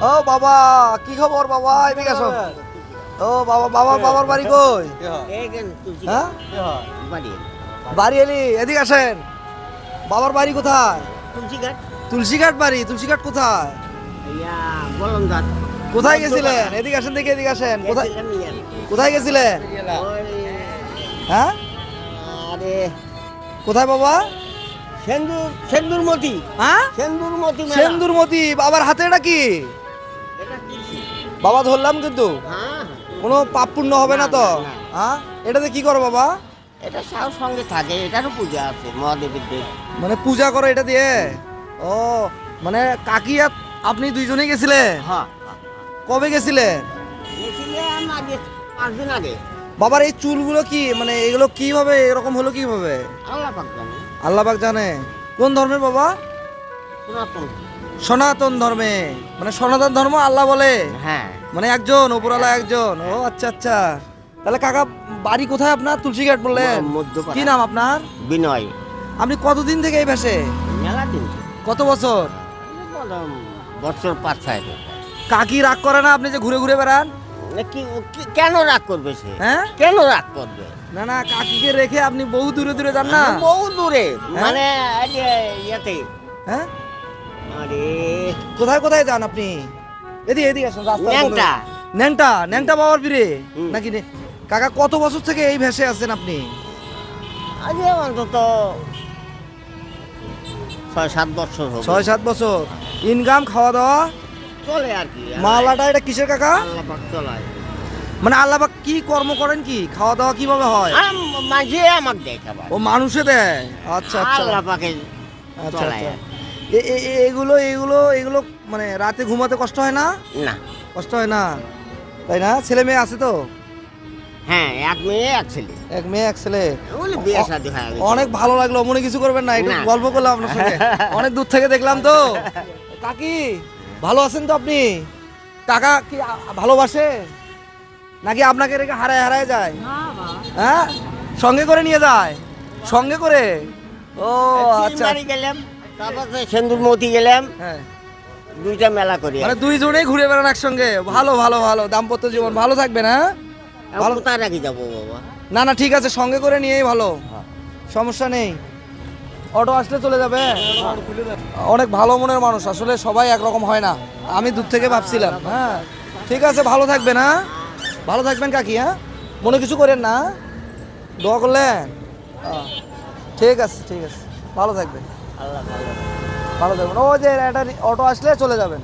ও বাবা কি খবর বাবা? এদিকে আসো। ও বাবা বাবা বাবার বাড়ি কই? হ্যাঁ? বাড়ি এলি। এদিকে আসেন। বাবার বাড়ি কোথায়? তুলসীঘাট। বাড়ি তুলসীঘাট কোথায়? কোথায় গেছিলেন? এদিকে আসেন দেখি এদিকে আসেন। কোথায় কোথায় গেছিলেন? হ্যাঁ? আরে কোথায় বাবা? সেন্দুর সেন্দুর মতি হ্যাঁ? সেন্দুর মতি মেলা। সেন্দুরমতি বাবার হাতে এটা কি। বাবা ধরলাম কিন্তু। হ্যাঁ। কোনো পাপ পুণ্য হবে না তো। হ্যাঁ? এটাতে কি করো বাবা? এটা সব সঙ্গে থাকে এটারও পূজা আছে মহাদেবের দেব। মানে পূজা করো এটা দিয়ে? ও মানে কাকি আর আপনি দুইজনেই গেছিলেন হ্যাঁ। কবে দিন আগে বাবার এই চুলগুলো কি মানে এগুলো কীভাবে এরকম হলো কীভাবে? আল্লাহ পাক জানে। আল্লাহ পাক জানে। কোন ধর্মের বাবা? সনাতন। সনাতন ধর্মে। মানে সনাতন ধর্ম আল্লাহ বলে। হ্যাঁ। মানে একজন ওপরওয়ালা একজন। ও আচ্ছা আচ্ছা। তাহলে কাকা বাড়ি কোথায় আপনার? তুলসীঘাট বললেন। কি নাম আপনার? বিনয়। আপনি কতদিন থেকে এই ভেসে কত বছর? বছর পাঁচ ছয়। কাকি রাগ করে না আপনি যে ঘুরে ঘুরে বেড়ান? কেন রাগ করবে সে? হ্যাঁ? কেন রাগ করবে? না না কাকিকে রেখে আপনি বহু দূরে দূরে যান না। বহু দূরে। মানে এই যে ইয়েতে। হ্যাঁ? কোথায় কোথায় যান আপনি? এদিকে এদিকে আসুন রাস্তা ন্যাংটা। ন্যাংটা ন্যাংটা বাবার নাকি কাকা কত বছর থেকে এই ভেসে আছেন আপনি? আজ অন্তত ছয় সাত বছর ছয় সাত বছর। ইনকাম খাওয়া দাওয়া চলে আর কি। মালাটা এটা কিসের কাকা? আল্লাহ চলায়। মানে আল্লাহ কি কর্ম করেন কি? খাওয়া দাওয়া কীভাবে হয়? মাঝে দেখে আবার ও মানুষে দেয়? আচ্ছা আচ্ছা। আল্লাহ পাকে আচ্ছা। চলায় আর এ- এ- এ- এগুলো এগুলো এগুলো মানে রাতে ঘুমাতে কষ্ট হয় না? না। কষ্ট হয় না? তাই না? ছেলে মেয়ে আছে তো? হ্যাঁ এক মেয়ে এক ছেলে। এক মেয়ে এক ছেলে। বিয়ে শাদী হয়ে গেছে। অনেক ভালো লাগল মনে কিছু করবেন না একটু গল্প করলাম আপনার সঙ্গে। অনেক দূর থেকে দেখলাম তো। কাকি ভালো আছেন তো আপনি? কাকা কি ভালোবাসে? নাকি আপনাকে রেখে হারায় হারায় যায়? হ্যাঁ? সঙ্গে করে নিয়ে যায়? সঙ্গে করে? ও আচ্ছা। গেলাম। তারপর সেন্দুর মতি গেলাম। হ্যাঁ। দুইটা মেলা করি। মানে দুইজনেই ঘুরে বেড়ান একসঙ্গে? ভালো ভালো ভালো। দাম্পত্য জীবন ভালো থাকবেন হ্যাঁ? ভালো কোথায় রাখি যাব বাবা? না না ঠিক আছে সঙ্গে করে নিয়েই ভালো। সমস্যা নেই। অটো আসলে চলে যাবে অনেক ভালো মনের মানুষ আসলে সবাই একরকম হয় না। আমি দূর থেকে ভাবছিলাম হ্যাঁ? ঠিক আছে ভালো থাকবেন হ্যাঁ ভালো থাকবেন কাকি হ্যাঁ? মনে কিছু করেন না? দোয়া করলেন? ঠিক আছে ঠিক আছে। ভালো থাকবেন। আল্লাহ ভালো। ভালো থাকবেন ও যে একটা অটো আসলে চলে যাবেন।